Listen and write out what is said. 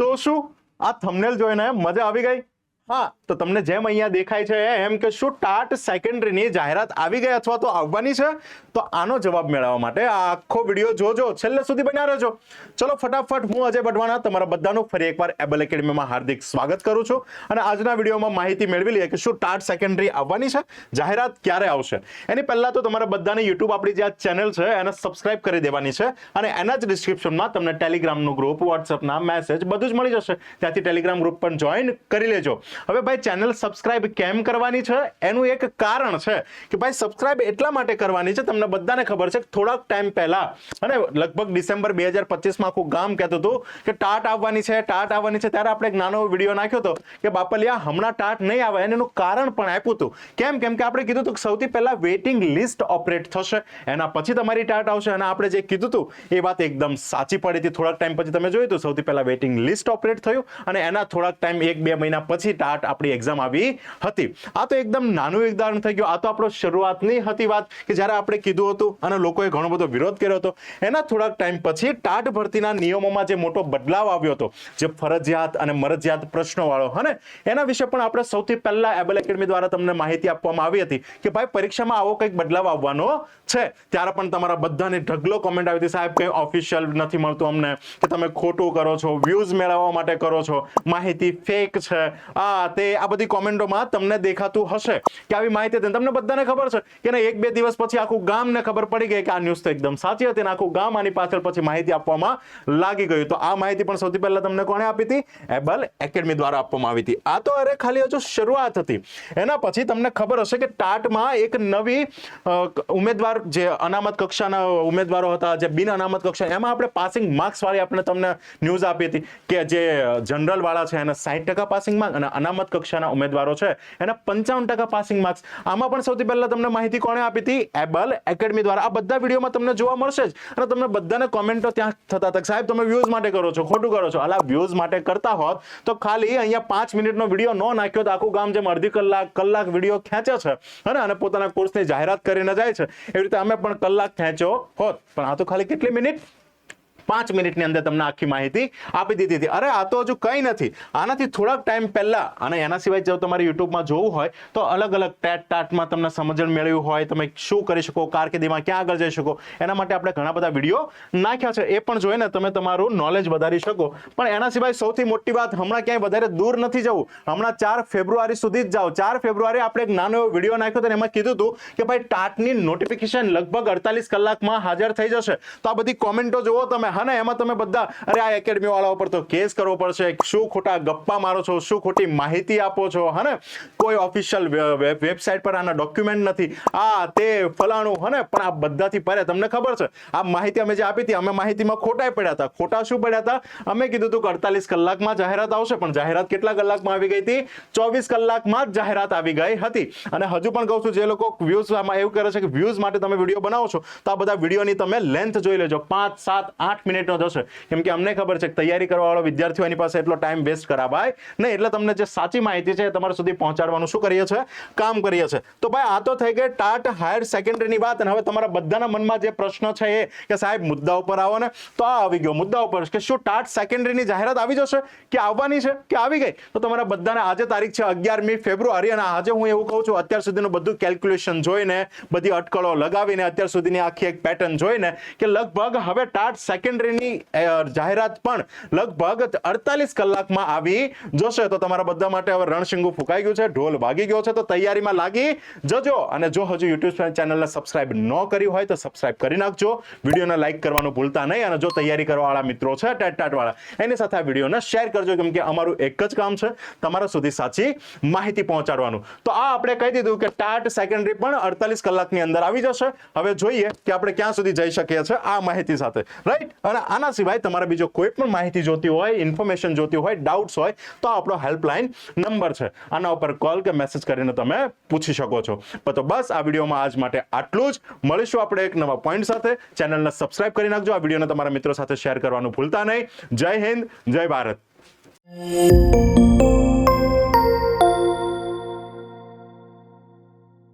તો શું? આ થંબનેલ જોઈને મજા આવી ગઈ? હા. તો તમને જેમ અહીંયા દેખાય છે એમ કે શું ટાટ સેકન્ડરીની જાહેરાત આવી ગઈ અથવા તો આવવાની છે? તો આનો જવાબ મેળવવા માટે આ આખો વીડિયો જોજો. છેલ્લે સુધી બન્યા રહેજો. ચલો ફટાફટ હું અજય બટવાણા તમારા બધાનું ફરી એકવાર એબલ એકેડમીમાં હાર્દિક સ્વાગત કરું છું અને આજના વિડીયોમાં માહિતી મેળવી લઈએ કે શું ટાટ સેકન્ડરી આવવાની છે? જાહેરાત ક્યારે આવશે? એની પહેલાં તો તમારા બધાની યુટ્યુબ આપણી જે આ ચેનલ છે એને સબસ્ક્રાઇબ કરી દેવાની છે અને એના જ ડિસ્ક્રિપ્શનમાં તમને ટેલિગ્રામનું ગ્રુપ વોટ્સઅપના મેસેજ બધું જ મળી જશે. ત્યાંથી ટેલિગ્રામ ગ્રુપ પણ જોઈન કરી લેજો. હવે ભાઈ ચેનલ સબસ્ક્રાઇબ કેમ કરવાની છે? એનું એક કારણ છે કે ભાઈ સબસ્ક્રાઇબ એટલા માટે કરવાની છે, તમને બધાને ખબર છે થોડાક ટાઈમ પહેલા, અને લગભગ ડિસેમ્બર બે હજાર પચીસમાં આખું ગામ કહેતું હતું કે ટાટ આવવાની છે, ટાટ આવવાની છે, ત્યારે આપણે એક નાનો વીડિયો નાખ્યો હતો કે, બાપલિયા, હમણાં ટાટ નહીં આવે. અને એનું કારણ પણ આપ્યું હતું. કેમ? કેમ કે આપણે કીધું હતું કે સૌથી પહેલાં વેઇટિંગ લિસ્ટ ઓપરેટ થશે, એના પછી તમારી ટાટ આવશે, અને આપણે જે કીધું હતું, એ વાત એકદમ સાચી પડી હતી. થોડાક ટાઈમ પછી તમે જોયું હતું, સૌથી પહેલાં વેઇટિંગ લિસ્ટ ઓપરેટ થયું, અને એના થોડાક ટાઈમ એક બે મહિના પછી ટાટ આપણી એક્ઝામ આવી હતી. આ તો એકદમ નાનું ઉદાહરણ થઈ ગયું. આ તો આપણો શરૂઆતની હતી વાત કે જ્યારે આપણે કીધું હતું અને લોકોએ ઘણો બધો વિરોધ કર્યો હતો. એના થોડાક ટાઈમ પછી ટાટ ભરતીના નિયમોમાં જે મોટો બદલાવ આવ્યો હતો, જે ફરજિયાત અને મરજિયાત પ્રશ્નોવાળો હને એના વિશે પણ આપણે સૌથી પહેલા એબલ એકેડમી દ્વારા તમને માહિતી આપવામાં આવી હતી કે ભાઈ પરીક્ષામાં આવો કંઈક બદલાવ આવવાનો છે. ત્યારે પણ તમારા બધાને ઢગલો કોમેન્ટ આવી હતી. સાહેબ, કંઈ ઓફિશિયલ નથી મળતું અમને કે તમે ખોટું કરો છો વ્યૂઝ મેળવવા માટે કરો છો. માહિતી ફેક છે. આ તે આ બધી કોમેન્ટોમાં તમને દેખાતું હશે. કે આવી માહિતી હતી તમને બધાને ખબર છે કે ને એક બે દિવસ પછી આખું ગામને ખબર પડી ગઈ કે આ ન્યૂઝ તો એકદમ સાચી હતી અને આખું ગામ આની પાછળ પછી માહિતી આપવામાં લાગી ગયું. તો આ માહિતી પણ સૌથી પહેલા તમને કોણે આપી હતી? એબલ એકેડમી દ્વારા આપવામાં આવી હતી. આ તો અરે ખાલી હજુ શરૂઆત હતી. એના પછી તમને ખબર હશે કે ટાટમાં એક નવી ઉમેદવાર જે અનામત કક્ષાના ઉમેદવારો હતા, જે બિન અનામત કક્ષા, એમાં આપણે પાસિંગ માર્ક્સ વાળી આપણે તમને ન્યૂઝ આપી હતી કે જે જનરલ વાળા છે એને સાઠ ટકા પાસિંગ માર્ક અને અનામત કક્ષાના ઉમેદવારો છે. એના પંચાવન ટકા પાસિંગ માર્ક્સ આમાં પણ સૌથી પહેલા તમને માહિતી કોણે આપી હતી? એબલ એકેડમી દ્વારા. આ બધા વિડીયોમાં તમને જોવા મળશે જ. અને તમને બધાને કોમેન્ટો ત્યાં થતા હતા સાહેબ, તમે વ્યૂઝ માટે કરો છો, ખોટું કરો છો. અલા વ્યૂઝ માટે કરતા હોત તો ખાલી અહીંયા પાંચ મિનિટનો વીડિયો ન નાખ્યો તો આખું ગામ જેમ અડધી કલાક કલાક વીડિયો ખેંચે છે. અને અને પોતાના કોર્સની જાહેરાત કરીને જાય છે. એવી રીતે અમે પણ કલાક ખેંચ્યો હોત. પણ આ તો ખાલી કેટલી મિનિટ? પાંચ મિનિટની અંદર તમને આખી માહિતી આપી દીધી હતી. અરે, આ તો હજુ કંઈ નથી. આનાથી થોડાક ટાઈમ પહેલાં, અને એના સિવાય જો તમારે યુટ્યુબમાં જોવું હોય, તો અલગ અલગ ટેટ ટાટમાં તમને સમજણ મેળવ્યું હોય, તમે શું કરી શકો, કારકિર્દીમાં ક્યાં આગળ જઈ શકો, એના માટે આપણે ઘણા બધા વીડિયો નાખ્યા છે. એ પણ જોઈને તમે તમારું નોલેજ વધારી શકો. પણ એના સિવાય સૌથી મોટી વાત, હમણાં ક્યાંય વધારે દૂર નથી જવું. હમણાં ચાર ફેબ્રુઆરી સુધી જ જાઓ. ચાર ફેબ્રુઆરી આપણે એક નાનો એવો વીડિયો નાખ્યો હતો એમાં કીધું હતું કે ભાઈ, ટાટની નોટિફિકેશન લગભગ અડતાલીસ કલાકમાં હાજર થઈ જશે. તો આ બધી કોમેન્ટો જુઓ તમે. હા ને, એમાં તમે બધા, અરે આ એકેડમી વાળા ઉપર તો કેસ કરવો પડશે. શું ખોટા ગપ્પા મારો છો? શું ખોટી માહિતી આપો છો? હા કોઈ ઓફિશિયલ વેબસાઇટ પર આના ડોક્યુમેન્ટ નથી. આ તે ફલાણું હને પણ આ બધાથી પરે. તમને ખબર છે, આ માહિતી અમે જે આપી હતી, અમે માહિતીમાં ખોટાય પડ્યા હતા. ખોટા શું પડ્યા હતા? અમે કીધું હતું કે અડતાલીસ કલાકમાં જાહેરાત આવશે, પણ જાહેરાત કેટલા કલાકમાં આવી ગઈ હતી? ચોવીસ કલાકમાં જ જાહેરાત આવી ગઈ હતી. અને હજુ પણ કહું છું, જે લોકો વ્યૂઝ આમાં એવું કરે છે કે વ્યૂઝ માટે તમે વીડિયો બનાવો છો, તો આ બધા વિડીયોની તમે લેન્થ જોઈ લેજો. પાંચ, સાત, આઠ મિનિટનો જશે. કેમ કે અમને ખબર છે કે તૈયારી કરવાવાળા વિદ્યાર્થીઓ એની પાસે એટલો ટાઈમ વેસ્ટ કરાવાય નહીં, એટલે તમને જે સાચી માહિતી છે એ તમારા સુધી પહોંચાડવાનું શું કરીએ છીએ? કામ કરીએ છીએ. તો ભાઈ, આ તો થઈ ગઈ ટાટ હાયર સેકન્ડરીની વાત અને હવે તમારા બધાના મનમાં જે પ્રશ્ન છે એ કે સાહેબ, મુદ્દા ઉપર આવો ને. તો આ આવી ગયો મુદ્દા ઉપર. કે શું ટાટ સેકન્ડરીની જાહેરાત આવી જશે? કે આવવાની છે? કે આવી ગઈ? તો તમારા બધાને આજે તારીખ છે અગિયારમી ફેબ્રુઆરી અને આજે હું એવું કહું છું, અત્યાર સુધીનું બધું કેલ્ક્યુલેશન જોઈને, બધી અટકળો લગાવીને, અત્યાર સુધીની આખી એક પેટર્ન જોઈને કે લગભગ હવે ટાટ સેકન્ડરીની જાહેરાત પણ લગભગ અડતાલીસ કલાકમાં આવી જશે. તો તમારા બધા માટે હવે રણશીંગુ ફૂંકાઈ ગયું છે, ઢોલ વાગી ગયો છે, તો તૈયારીમાં લાગી જજો. અને જો હજુ યુટ્યુબ ચેનલને સબસ્ક્રાઇબ ન કર્યું હોય તો સબસ્ક્રાઇબ કરી નાખજો. વિડીયોને લાઇક કરવાનું ભૂલતા નહીં અને જો તૈયારી કરવાવાળા મિત્રો છે, ટેટટાટવાળા ટાટ એની સાથે આ વિડીયોને શેર કરજો, કેમ કે અમારું એક જ કામ છે, તમારા સુધી સાચી માહિતી પહોંચાડવાનું. તો આ આપણે કહી દીધું કે ટાટ સેકન્ડરી પણ અડતાલીસ કલાકની અંદર આવી જશે. હવે જોઈએ કે આપણે ક્યાં સુધી જઈ શકીએ છીએ આ માહિતી સાથે. રાઈટ? અને આના સિવાય તમારે બીજો કોઈ પણ માહિતી જોતી હોય ઇન્ફોર્મેશન જોતી હોય ડાઉટ્સ હોય, તો આપણો હેલ્પલાઇન નંબર છે. આના ઉપર કોલ કે મેસેજ કરીને તમે પૂછી શકો છો. તો બસ, આ વિડીયોમાં આજ માટે આટલું જ. મળીશું આપણે એક નવા પોઈન્ટ સાથે. ચેનલને સબસ્ક્રાઇબ કરી નાખજો. આ વિડીયોને તમારા મિત્રો સાથે શેર કરવાનું ભૂલતા નહીં. જય હિન્દ, જય ભારત.